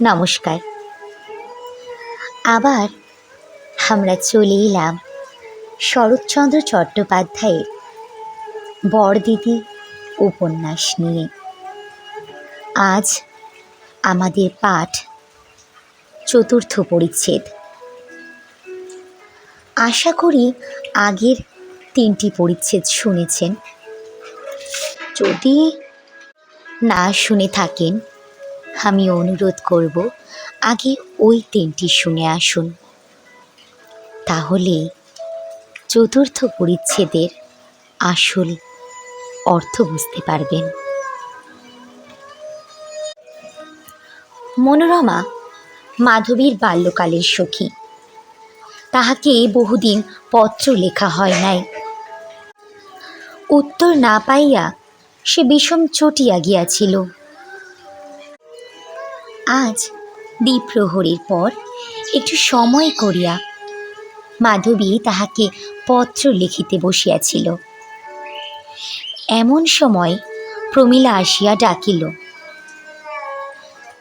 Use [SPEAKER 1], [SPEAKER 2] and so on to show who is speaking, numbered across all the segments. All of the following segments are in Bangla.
[SPEAKER 1] নমস্কার। আবার আমরা চলে এলাম শরৎচন্দ্র চট্টোপাধ্যায়ের বড়দিদি উপন্যাস নিয়ে। আজ আমাদের পাঠ চতুর্থ পরিচ্ছেদ। আশা করি আগের তিনটি পরিচ্ছেদ শুনেছেন। যদি না শুনে থাকেন আমি অনুরোধ করব, আগে ওই তিনটি শুনে আসুন। তাহলে চতুর্থ পরিচ্ছেদের আসল অর্থ বুঝতে পারবেন। মনোরমা, মাধবীর বাল্যকালের সখী। তাহাকে বহুদিন পত্র লেখা হয় নাই। উত্তর না পাইয়া সে বিষম চটিয়া গিয়াছিল। আজ দ্বীপ্রহরীর পর একটু সময় করিয়া মাধবী তাহাকে পত্র লিখিতে বসিয়াছিল। এমন সময় প্রমীলা আসিয়া ডাকিল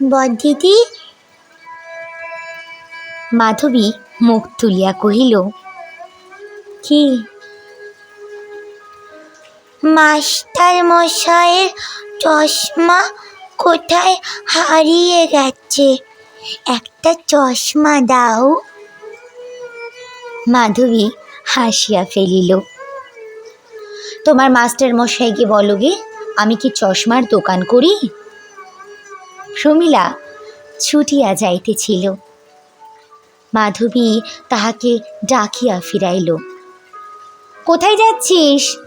[SPEAKER 1] বদিদি মাধবী মুখ তুলিয়া কহিল, কি? মাস্টার মশাইয়ের চশমা কোথায় হারিয়ে গেছে? একটা চশমা দাও। মাধবী হাসিয়া ফেলিল। তোমার মাস্টার মশাইকে বলো গে, আমি কি চশমার দোকান করি? প্রমীলা ছুটিয়া যাইতেছিল। মাধবী তাহাকে ডাকিয়া ফিরাইল। কোথায় যাচ্ছিস?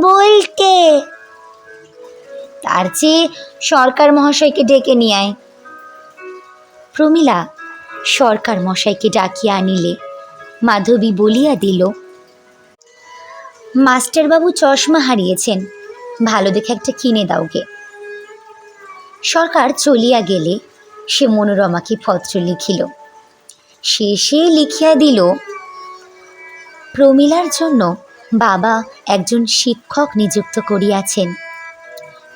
[SPEAKER 1] বলতে তার চেয়ে সরকার মহাশয়কে ডেকে নিয়ে আয়। প্রমীলা সরকার মশাইকে ডাকিয়া আনিলে মাধবী বলিয়া দিল, মাস্টারবাবু চশমা হারিয়েছেন, ভালো দেখে একটা কিনে দাওগে। সরকার চলিয়া গেলে সে মনোরমাকে পত্র লিখিল। শেষে লিখিয়া দিল, প্রমীলার জন্য বাবা একজন শিক্ষক নিযুক্ত করিয়াছেন।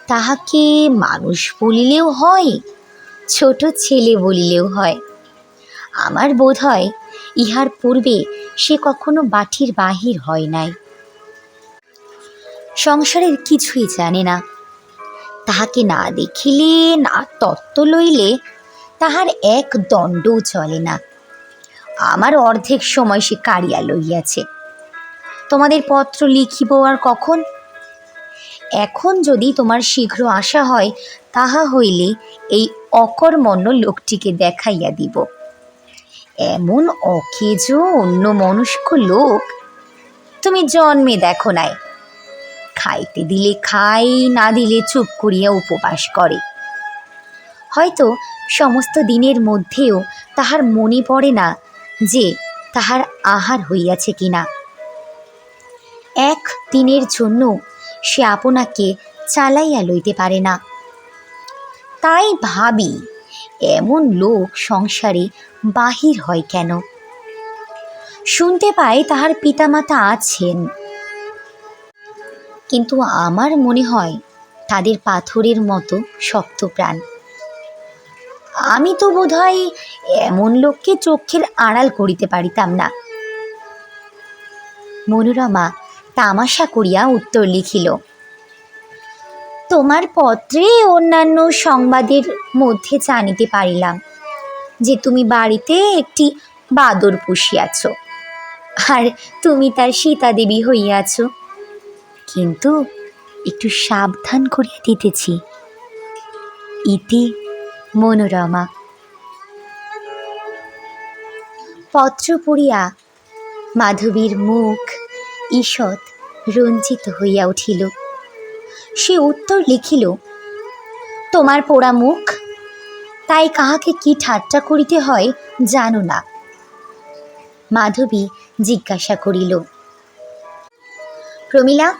[SPEAKER 1] তাহাকে মানুষ বলিলেও হয়, ছোট ছেলে বলিলেও হয়। আমার বোধ হয় ইহার পূর্বে সে কখনো বাটির বাহির হয় নাই। সংসারের কিছুই জানে না। তাহাকে না দেখিলে, না তত্ত্ব লইলে তাহার এক দণ্ডও চলে না। আমার অর্ধেক সময় সে কাড়িয়া লইয়াছে। তোমাদের পত্র লিখিব আর কখন? এখন যদি তোমার শীঘ্র আসা হয়, তাহা হইলে এই অকর্মণ্য লোকটিকে দেখাইয়া দিব। এমন অকেজ অন্য মনস্ক লোক তুমি জন্মে দেখো নাই। খাইতে দিলে খাই, না দিলে চুপ করিয়া উপবাস করে। হয়তো সমস্ত দিনের মধ্যেও তাহার মনে পড়ে না যে তাহার আহার হইয়াছে কিনা। এক দিনের জন্য সে আপনাকে চালাইয়া লইতে পারে না। তাই ভাবি, এমন লোক সংসারে বাহির হয় কেন? শুনতে পাই তাহার পিতামাতা আছেন। কিন্তু আমার মনে হয় তাদের পাথরের মতো শক্ত প্রাণ। আমি তো বোধহয় এমন লোককে চোখের আড়াল করিতে পারিতাম না। মনোরমা তামাশা করিয়া উত্তর লিখিল, তোমার পত্রে অন্যান্য সংবাদের মধ্যে জানিতে পারিলাম যে তুমি বাড়িতে একটি বাদর পুষিয়াছ আর তুমি তার সীতা দেবী হইয়াছ। কিন্তু একটু সাবধান করিয়া দিতেছি। ইতি মনোরমা। পত্র পড়িয়া মাধবীর মুখ ঈষৎ রঞ্জিত হইয়া উঠিল। সে উত্তর লিখিল, তোমার পোড়া মুখ, তাই কাহাকে কি ঠাট্টা করিতে হয় জানো না। মাধবী জিজ্ঞাসা করিল, প্রমীলা,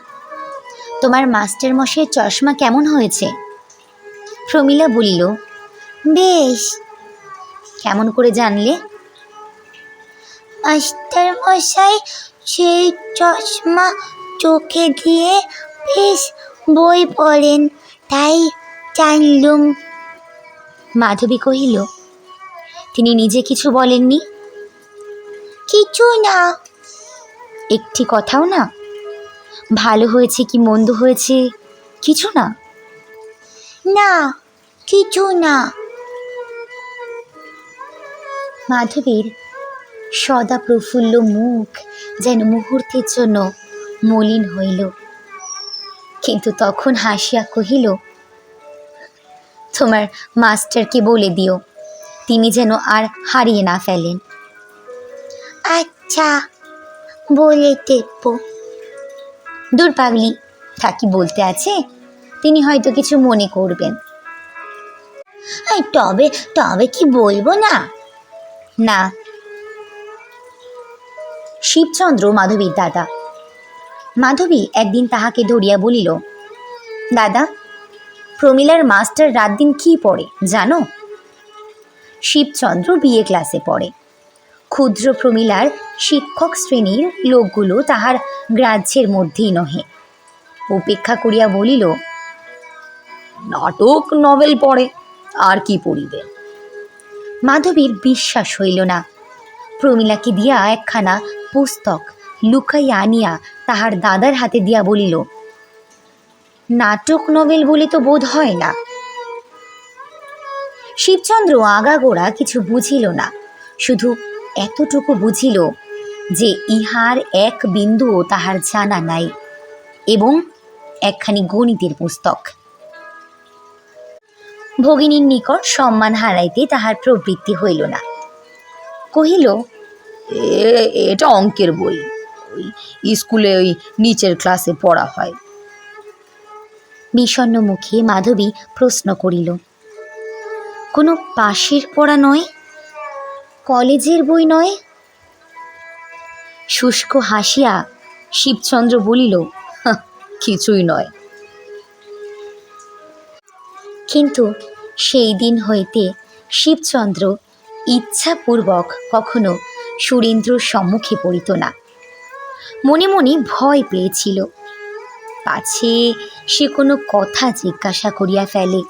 [SPEAKER 1] তোমার মাস্টার মশাইয়ের চশমা কেমন হয়েছে? প্রমীলা বলিল, বেশ, কেমন করে জানলে? মাস্টার মশাই সেই চশমা চোখে দিয়ে বেশ বই পড়েন, তাই জানলুম। মাধবী কহিল, তিনি নিজে কিছু বলেননি? কিছু না। একটি কথাও না? ভালো হয়েছে কি মন্দ হয়েছে? কিছু না। না, কিছু না। মাধবীর সদা প্রফুল্ল মুখ যেন মুহূর্তের জন্য মলিন হইল। কিন্তু তখন হাসিয়া কহিল তোমার মাস্টারকে বলে দিও তিনি যেন আর হারিয়ে না ফেলেন। আচ্ছা বলে দেব দূর পাগলি তা কি বলতে আছে? তিনি হয়তো কিছু মনে করবেন। তবে তবে কি বলব না? না শিবচন্দ্র মাধবীর দাদা। মাধবী একদিন তাহাকে ধরিয়া বলিল, দাদা, প্রমিলার মাস্টার রাত দিন কি পড়ে জানো? শিবচন্দ্র বিয়ে ক্লাসে পড়ে। ক্ষুদ্র প্রমিলার শিক্ষক শ্রেণির লোকগুলো তাহার গ্রাহ্যের মধ্যেই নহে। উপেক্ষা করিয়া বলিল, নাটক, নভেল পড়ে, আর কি পড়িবে? মাধবীর বিশ্বাস হইল না। প্রমিলাকে দিয়া একখানা পুস্তক লুকাইয়া আনিয়া তাহার দাদার হাতে দিয়া বলিল, নাটক নভেল বলে তো বোধ হয় না। শিবচন্দ্র আগাগোড়া কিছু বুঝিল না, শুধু এতটুকু বুঝিল যে ইহার এক বিন্দুও তাহার জানা নাই এবং একখানি গণিতের পুস্তক। ভগিনীর নিকট সম্মান হারাইতে তাহার প্রবৃত্তি হইল না। কহিল
[SPEAKER 2] এটা অঙ্কের বই। ওই স্কুলে ওই নিচের ক্লাসে পড়া হয়।
[SPEAKER 1] বিষণ্ণ মুখে মাধবী প্রশ্ন করিল, কোনো পাশের পড়া নয়? কলেজের বই নয়? শুষ্ক হাসিয়া শিবচন্দ্র বলিল
[SPEAKER 2] কিছুই নয়।
[SPEAKER 1] কিন্তু সেই দিন হইতে শিবচন্দ্র ইচ্ছাপূর্বক কখনো সুরেন্দ্রর সম্মুখে পড়িত না। মনে মনে ভয় পেয়েছিল। পাছে সে কোনো কথা জিজ্ঞাসা করিয়া ফেলে।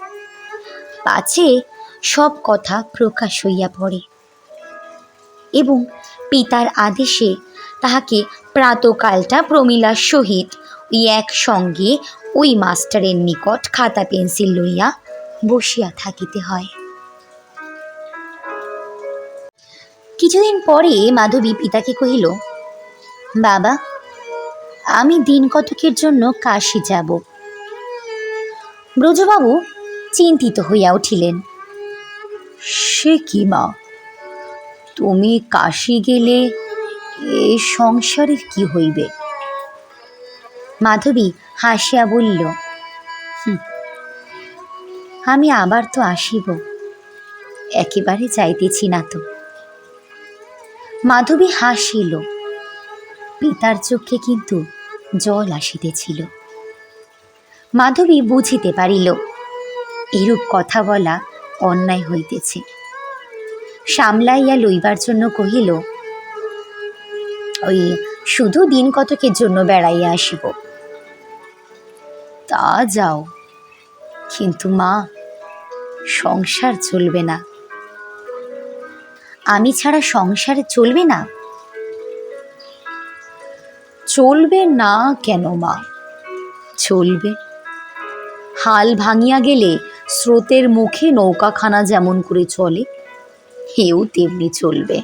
[SPEAKER 1] পাছে সব কথা প্রকাশ হইয়া পড়ে। এবং পিতার আদেশে তাহাকে প্রাতকালটা প্রমিলার সহিত ওই একসঙ্গে ওই মাস্টারের নিকট খাতা পেন্সিল লইয়া বসিয়া থাকিতে হয়। কিছুদিন পরে মাধবী পিতাকে কহিল বাবা আমি দিন কতকের জন্য কাশি যাব? ব্রজবাবু চিন্তিত হইয়া উঠিলেন
[SPEAKER 2] সে কি মা? তুমি কাশি গেলে এ সংসারের কি হইবে?
[SPEAKER 1] মাধবী হাসিয়া বলিল "হুঁ, আমি আবার তো আসিব একেবারে যাইতেছি না তো। মাধবী হাসিল। পিতার চোখে কিন্তু জল আসিতেছিল। মাধবী বুঝিতে পারিল, এরূপ কথা বলা অন্যায় হইতেছে। সামলাইয়া লইবার জন্য কহিল, ওই শুধু দিন কতকের জন্য বেড়াইয়া আসিব?
[SPEAKER 2] তা যাও।
[SPEAKER 1] কিন্তু মা, সংসার চলবে না। আমি ছাড়া সংসার চলবে না?
[SPEAKER 2] চলবে না কেন মা? চলবে। হাল ভাঙিয়া গেলে স্রোতের মুখে নৌকাখানা যেমন করে চলে, হেও তেমনি চলবে।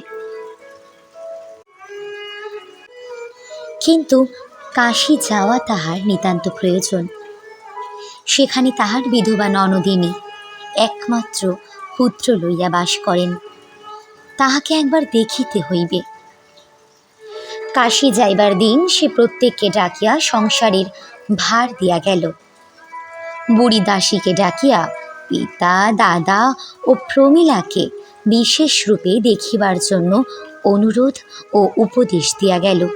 [SPEAKER 1] কিন্তু কাশি যাওয়া তাহার নিতান্ত প্রয়োজন। সেখানে তাহার বিধবা ননদিনী একমাত্র পুত্র লইয়া বাস করেন। তাহাকে একবার দেখিতে হইবে। কাশী যাইবার দিন সে প্রত্যেককে ডাকিয়া সংসারের ভার দিয়া গেল। বুড়ি দাসীকে ডাকিয়া পিতা, দাদা ও প্রমীলাকে বিশেষ রূপে দেখিবার জন্য অনুরোধ ও উপদেশ দিয়া গেল।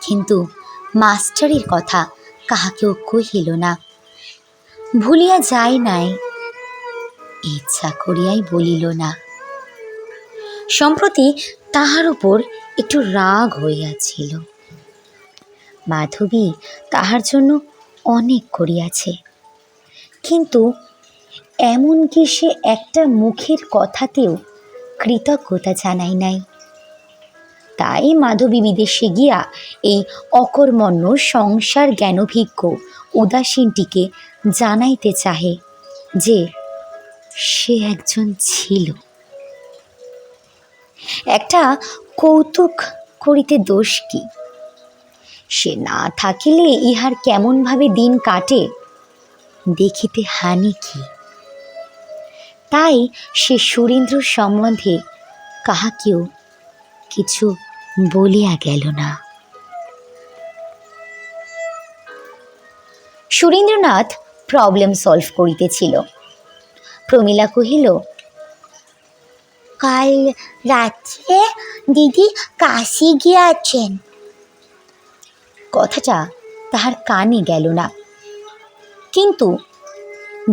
[SPEAKER 1] কিন্তু মাস্টারের কথা কাহাকেও কহিল না। ভুলিয়া যায় নাই, ইচ্ছা করিয়াই বলিল না। সম্প্রতি তাহার উপর একটু রাগ হইয়াছিল। মাধবী তাহার জন্য অনেক করিয়াছে। কিন্তু এমনকি সে একটা মুখের কথাতেও কৃতজ্ঞতা জানাই নাই। তাই মাধবী বিদেশে গিয়া এই অকর্মণ্য সংসার জ্ঞানভিজ্ঞ উদাসীনটিকে জানাইতে চাহে যে সে একজন ছিল। একটা কৌতুক করিতে দোষ কি? সে না থাকিলে ইহার কেমনভাবে দিন কাটে? দেখিতে হানি কি? তাই সে সুরেন্দ্র সম্বন্ধে কাহাকেও কিছু বলিয়া গেল না। সুরেন্দ্রনাথ প্রবলেম সলভ করিতেছিল। প্রমীলা কহিল কাল রাত্রে দিদি কাশি গিয়াছেন। কথাটা তাহার কানে গেল না। কিন্তু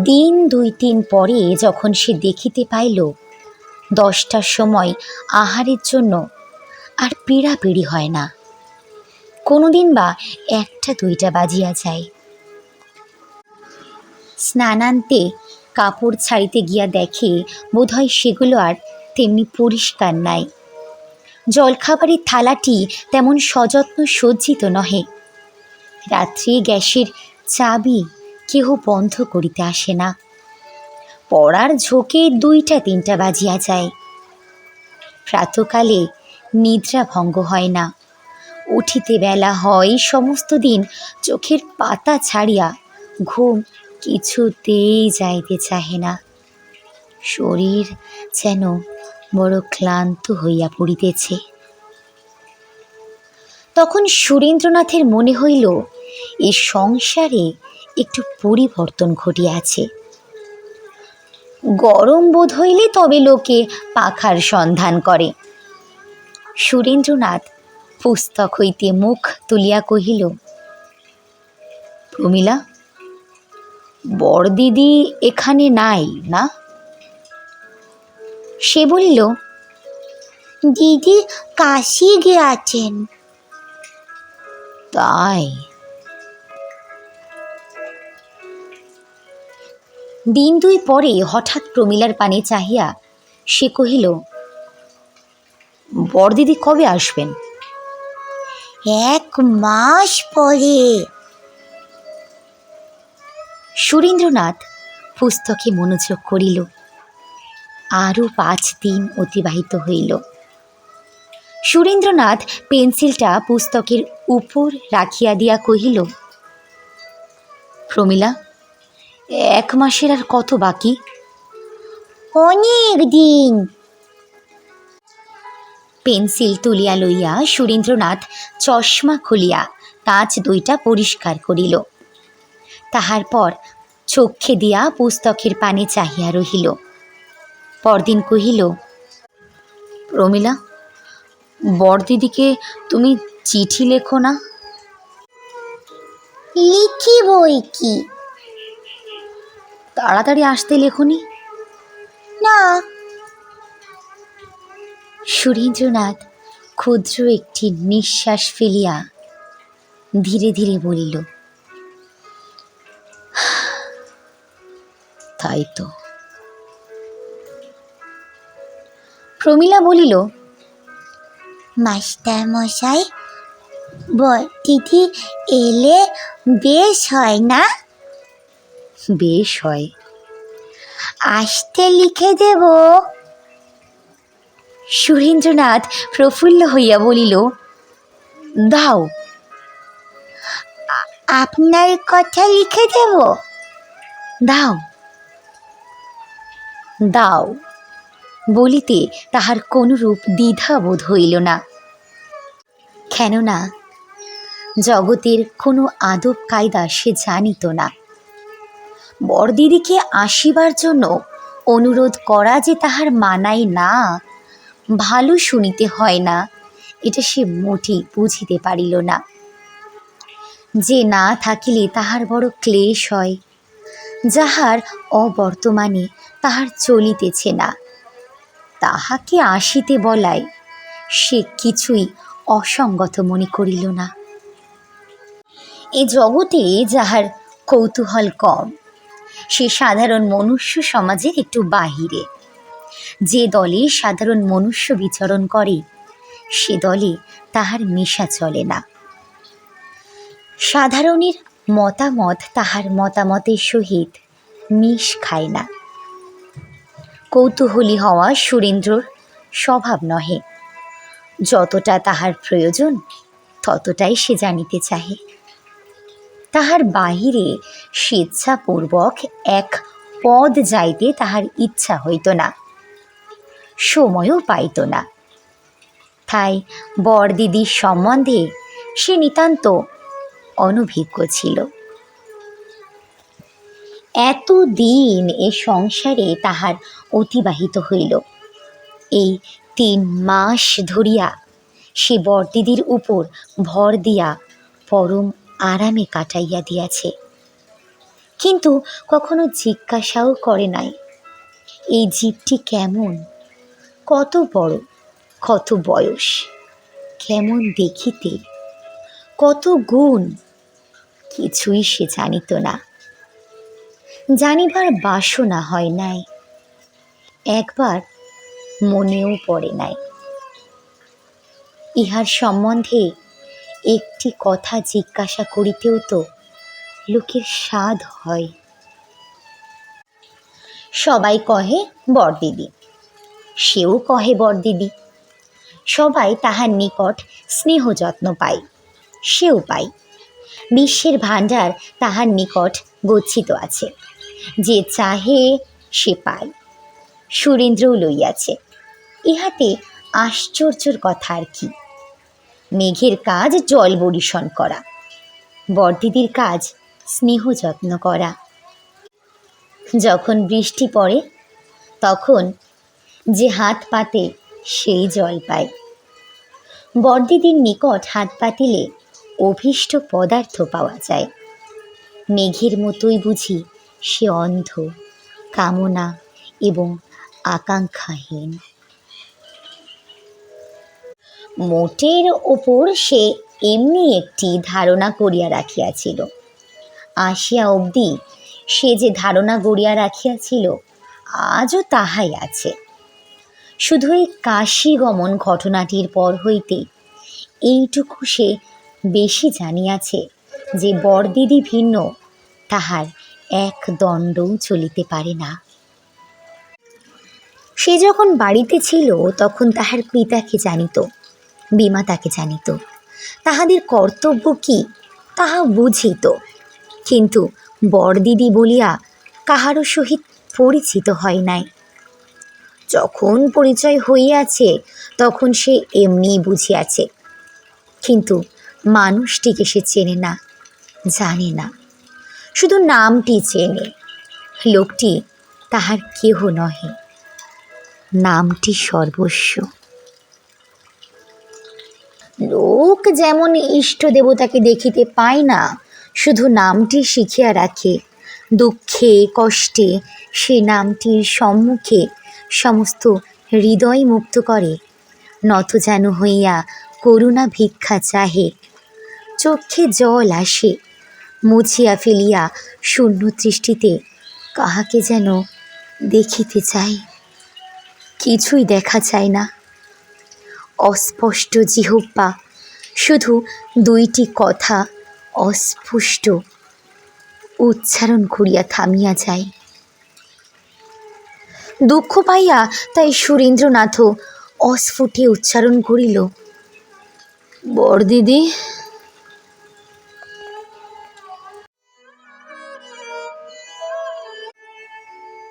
[SPEAKER 1] দিন দুই তিন পরে যখন সে দেখিতে পাইল, দশটার সময় আহারের জন্য আর পীড়াপিড়ি হয় না। কোনোদিন বা একটা দুইটা বাজিয়া যায়। স্নানান্তে কাপড় ছাড়িতে গিয়া দেখে বোধহয় সেগুলো আর তেমনি পরিষ্কার নাই। জলখাবারের থালাটি তেমন সযত্ন সজ্জিত নহে। রাত্রে গ্যাসের চাবি কেহ বন্ধ করিতে আসে না। পড়ার ঝোঁকে দুইটা তিনটা বাজিয়া যায়। প্রাতকালে নিদ্রা ভঙ্গ হয় না। উঠিতে বেলা হয় সমস্ত দিন চোখের পাতা ছাড়িয়া ঘুম কিছুতেই যাইতে চাহে না। শরীর যেন বড় ক্লান্ত হইয়া পড়িতেছে। তখন সুরেন্দ্রনাথের মনে হইল এই সংসারে একটু পরিবর্তন ঘটিয়াছে। গরম বোধ হইলে তবে লোকে পাখার সন্ধান করে। সুরেন্দ্রনাথ পুস্তক হইতে মুখ তুলিয়া কহিল, প্রমীলা, বড়দিদি এখানে নাই না? সে বলিল দিদি কাশি গিয়াছেন। তাই? দিন দুই পরে হঠাৎ প্রমিলার পানে চাহিয়া সে কহিল বড়দিদি কবে আসবেন? এক মাস পরে। সুরেন্দ্রনাথ পুস্তকে মনোযোগ করিল। আরও পাঁচ দিন অতিবাহিত হইল। সুরেন্দ্রনাথ পেন্সিলটা পুস্তকের উপর রাখিয়া দিয়া কহিল, প্রমীলা, এক মাসের আর কত বাকি? অনেক দিন। পেন্সিল তুলিয়া লইয়া সুরেন্দ্রনাথ চশমা খুলিয়া কাঁচ দুইটা পরিষ্কার করিল। তাহার পর চক্ষে দিয়া পুস্তকের পানে চাহিয়া রহিল। পরদিন কহিল প্রমীলা বড়দিদিকে তুমি চিঠি লেখো না? লিখি বই কি? তাড়াতাড়ি আসতে লেখনি। না। সুরেন্দ্রনাথ ক্ষুদ্র একটি নিঃশ্বাস ফেলিয়া ধীরে ধীরে বলিল তাই তো। প্রমীলা বলিল মাস্টার মশাই দিদি এলে বেশ হয় না? বেশ হয়। আসতে লিখে দেব? সুরেন্দ্রনাথ প্রফুল্ল হইয়া বলিল দাও। আপনার কথা লিখে দেব? দাও। দাও। বলিতে তাহার কোনরূপ দ্বিধাবোধ হইল না। কেননা জগতের কোনো আদব কায়দা সে জানিত না। বরদিদিকে আসিবার জন্য অনুরোধ করা যে তাহার মানাই না, ভালো শুনিতে হয় না, এটা সে মোটেই বুঝিতে পারিল না। যে না থাকিলে তাহার বড় ক্লেশ হয়, যাহার অবর্তমানে তাহার চলিতেছে না। তাহাকে আসিতে বলায় সে কিছুই অসঙ্গত মনে করিল না। এ জগতে যাহার কৌতূহল কম, সে সাধারণ মনুষ্য সমাজের একটু বাহিরে। যে দলে সাধারণ মনুষ্য বিচরণ করে, সে দলে তাহার মেশা চলে না। সাধারণের মতামত তাহার মতামতের সহিত মিশ খায় না। কৌতূহলী হওয়া সুরেন্দ্রর স্বভাব নহে। যতটা তাহার প্রয়োজন, ততটাই সে জানিতে চাহে। তাহার বাহিরে স্বেচ্ছাপূর্বক এক পদ যাইতে তাহার ইচ্ছা হইত না, সময়ও পাইত না। তাই বরদিদির সম্বন্ধে সে নিতান্ত অনভিজ্ঞ ছিল। এতদিন এ সংসারে তাহার অতিবাহিত হইল। এই তিন মাস ধরিয়া সে বরদিদির উপর ভর দিয়া পরম আরামে কাটাইয়া দিয়াছে। কিন্তু কখনো জিজ্ঞাসাও করে নাই, এই জীবটি কেমন? কত বড়, কত বয়স, কেমন দেখিতে, কত গুণ, কিছুই সে জানিত না। জানিবার বাসনা হয় নাই। একবার মনেও পড়ে নাই। ইহার সম্বন্ধে একটি কথা জিজ্ঞাসা করিতেও তো লোকের স্বাদ হয়। সবাই কহে, বরদিদি। সেও কহে, বরদিদি। সবাই তাহার নিকট স্নেহ যত্ন পায়, সেও পায়। বিশ্বের ভাণ্ডার তাহার নিকট গচ্ছিত আছে। যে চাহে সে পায়। সুরেন্দ্রও লইয়াছে। ইহাতে আশ্চর্যর কথা আর কি। মেঘের কাজ জল বরিশন করা। বরদিদির কাজ স্নেহ যত্ন করা। যখন বৃষ্টি পড়ে, তখন যে হাত পাতে সেই জল পায়। বরদিদির নিকট হাত পাতিলে অভীষ্ট পদার্থ পাওয়া যায়। মেঘের মতোই বুঝি সে অন্ধ, কামনা এবং আকাঙ্ক্ষাহীন। মোটের ওপর সে এমনি একটি ধারণা করিয়া রাখিয়াছিল। আসিয়া অবধি সে যে ধারণা গড়িয়া রাখিয়াছিল, আজও তাহাই আছে। শুধু এই কাশী গমন ঘটনাটির পর হইতে এইটুকু সে বেশি জানিয়াছে যে বরদিদি ভিন্ন, তাহার এক দণ্ডও চলিতে পারে না। সে যখন বাড়িতে ছিল, তখন তাহার পিতাকে জানিত, বিমা তাকে জানিত। তাহাদের কর্তব্য কি, তাহা বুঝিত। কিন্তু বরদিদি বলিয়া কাহারও সহিত পরিচিত হয় নাই। যখন পরিচয় হইয়াছে, তখন সে এমনি বুঝিয়াছে। কিন্তু মানুষটিকে সে চেনে না, জানে না। শুধু নামটি চেনে। লোকটি তাহার কেহ নহে। নামটি সর্বস্ব। লোক যেমন ইষ্ট দেবতাকে দেখিতে পায় না, শুধু নামটি শিখিয়া রাখে। দুঃখে, কষ্টে সে নামটির সম্মুখে সমস্ত হৃদয় মুক্ত করে। নত যেন হইয়া করুণা ভিক্ষা চাহে। চক্ষে জল আসে, মুছিয়া ফেলিয়া শূন্য দৃষ্টিতে কাহাকে যেন দেখিতে চায়। কিছুই দেখা যায় না। অস্পষ্ট জিহ্বা, শুধু দুইটি কথা অস্পষ্ট উচ্চারণ করিয়া থামিয়া যায়। দুঃখ পাইয়া তাই সুরেন্দ্রনাথও অস্ফুটে উচ্চারণ করিল বরদিদি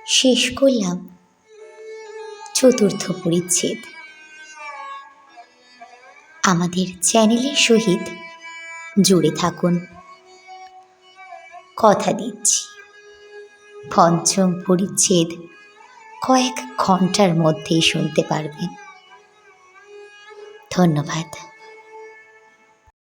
[SPEAKER 1] শেষ করলাম। চতুর্থ পরিচ্ছেদ। আমাদের চ্যানেলের সহিত জুড়ে থাকুন। কথা দিচ্ছি। পঞ্চম পরিচ্ছেদ কয়েক ঘণ্টার মধ্যেই শুনতে পারবেন। ধন্যবাদ।